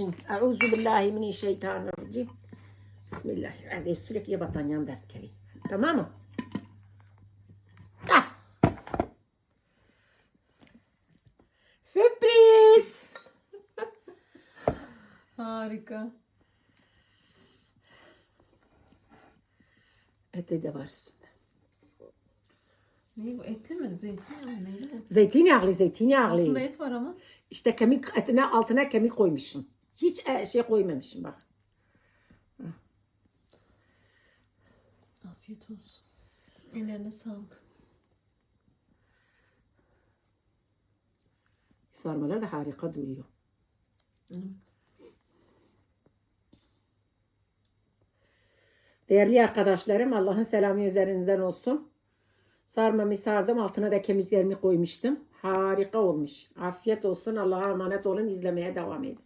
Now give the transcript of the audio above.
Bismillahirrahmanirrahim. Euzu billahi mineşşeytanirracim. Bismillahirrahmanirrahim. Sürekli batan yan dert kevi. Tamam mı? Ah. Sürpriz. Harika. Ete de var üstünde. Ne bu etli mi? Neyli bu? Zeytinyağlı, zeytinyağlı. et var ama. İşte kemik etine altına kemik koymuşum. Hiç e, şey koymamışım bak. Afiyet olsun. Ellerine sağlık. Sarmalar da harika duruyor. Evet. Değerli arkadaşlarım Allah'ın selamı üzerinizden olsun. Sarmamı sardım altına da kemiklerimi koymuştum. Harika olmuş. Afiyet olsun Allah'a emanet olun izlemeye devam edin.